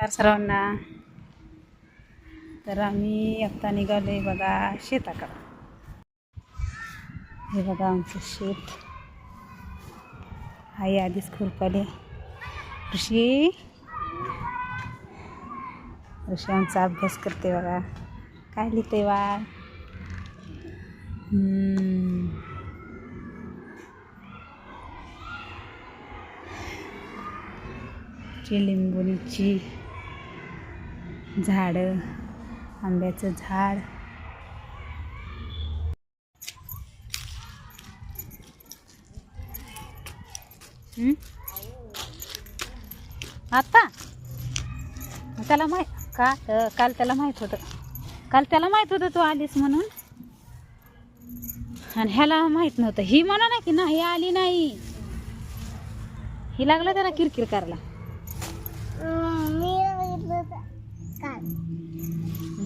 नमस्कार सर्वांना. तर आम्ही आत्ता निघालो आहे बघा शेताकडं. हे बघा आमचं शेत. आई आधीच खुरपाले. ऋषी. ऋषी आमचा अभ्यास करते बघा. काय लिहिते वा लिंबुनीची झाडं आंब्याचं झाड. आता त्याला माहीत का काल त्याला माहीत होतं. काल त्याला माहीत होतं तू आलीस म्हणून. आणि ह्याला माहीत नव्हतं. ही म्हणा ना की नाही आली नाही. ही लागला त्याला किरकिर करायला. मी काल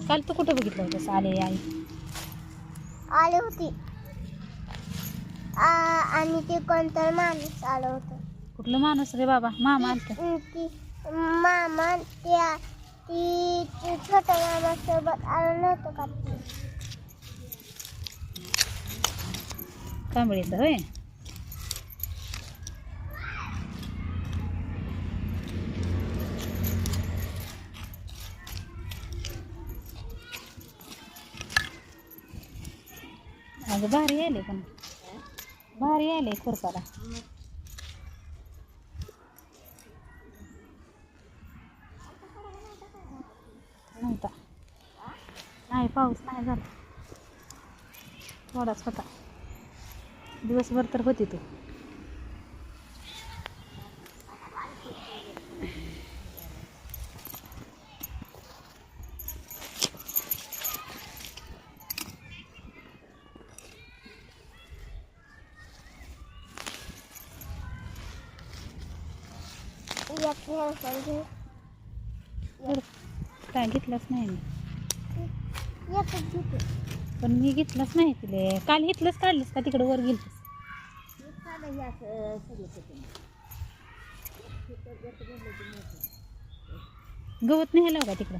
काल तू कुठं बघितलं होतंस? आले आई. आली होती. आ, आणि ते कोणतं माणूस आलं होतं? कुठलं माणूस रे बाबा? मामा आलत. मामा त्या ती छोट्या मामासोबत आलं नव्हतं का ती? कांबळीचं होय? भारी आहे पण. भारी आहे खुरपाला. नव्हता. नाही पाऊस नाही झाला. थोडाच होता. दिवसभर तर होती तू. काय घेतलंच नाही मी. पण मी घेतलंच नाही तिले. काल घेतलंच काढलीस का? तिकडं वर गेलीस गवत नाही लावला का तिकडं?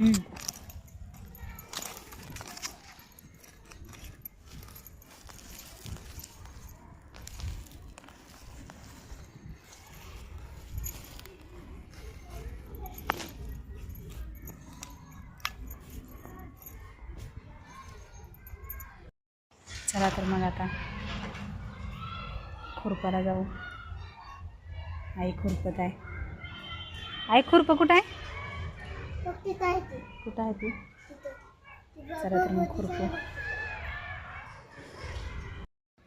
चला तर मग आता खुरपाला जाऊ. आई खुरपत आहे. आई खुरपं कुठं आहे? कुठं आहे ती? चला तर मग खुरपं.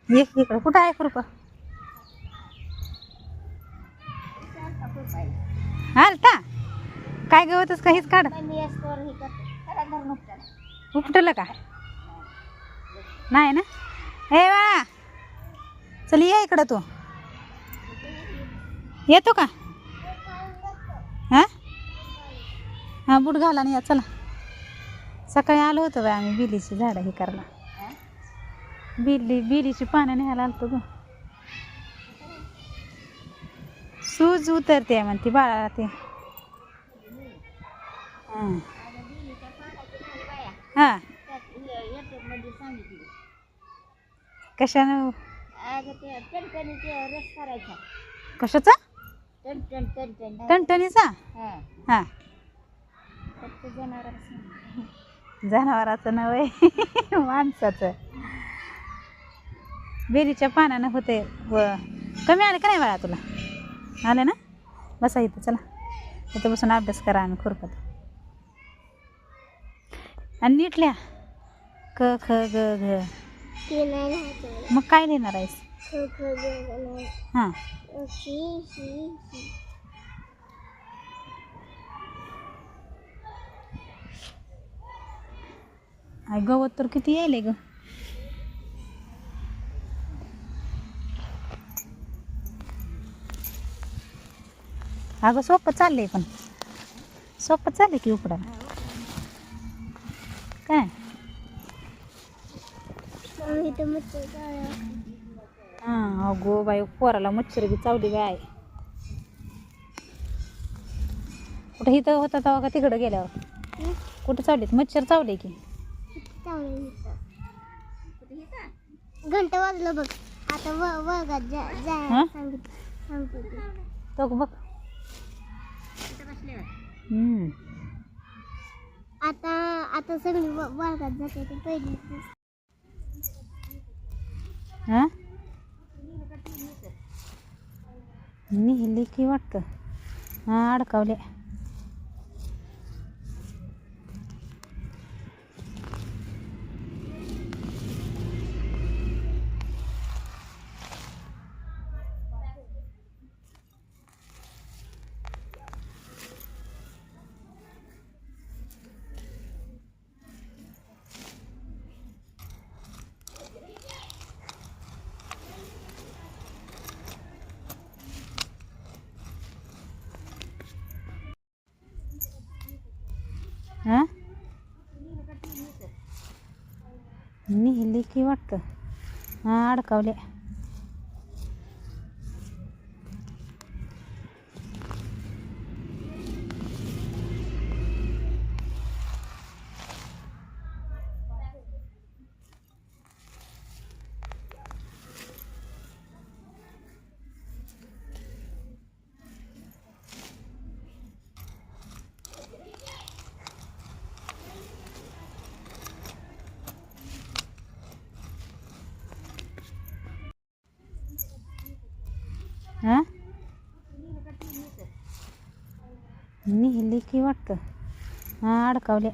ये इकडं. कुठं आहे खुरपं? हालता काय गवतच काहीच काढ. मी उपटलं का? नाही ना? ए वा चल ये इकडं तू. येतो का? हां? हां बूट घाला आणि या चला. सकाळी आलो होतो बाय आम्ही बिलीची झाडं हे करायला. बिली बिलीची पानं न्यायला आलतो ग. सूज उतरते म्हणते बाळाला ते. हां. हां. कशानं? कशाचा? टणटणीचा? हा. हां. फक्त जनावराचं नाव. आहे. माणसाचं. बेरीच्या पानानं होते व कमी आलं का नाही बाळा तुला? आलं ना? बसा इथं चला. इथं बसून अभ्यास करा आणि खुरपत. आणि नीट लिहा क ख ग घ. मग काय लिहिणार आहेस? हां. आई गवत तर किती यायले ग? अगं सोपं चाललंय पण. सोपं चाललंय की उकडा काय? चावला. हां अगो बाई पोराला मच्छर बी चावली बाय कुठं इथं होता तेव्हा का तिकडं गेल्यावर? कुठं चावलीत? मच्छर चावले की. चावलं. घंटा वाजलं बघ आता वर्गात जा? जा सांगित सांगतो ते. तो बघ. आता आता सगळी वर्गात जाते ते पहिली हां निहिली की वाटतं हां अडकावले हां निहिली की वाटतं निहिली की वाटतं हां अडकावले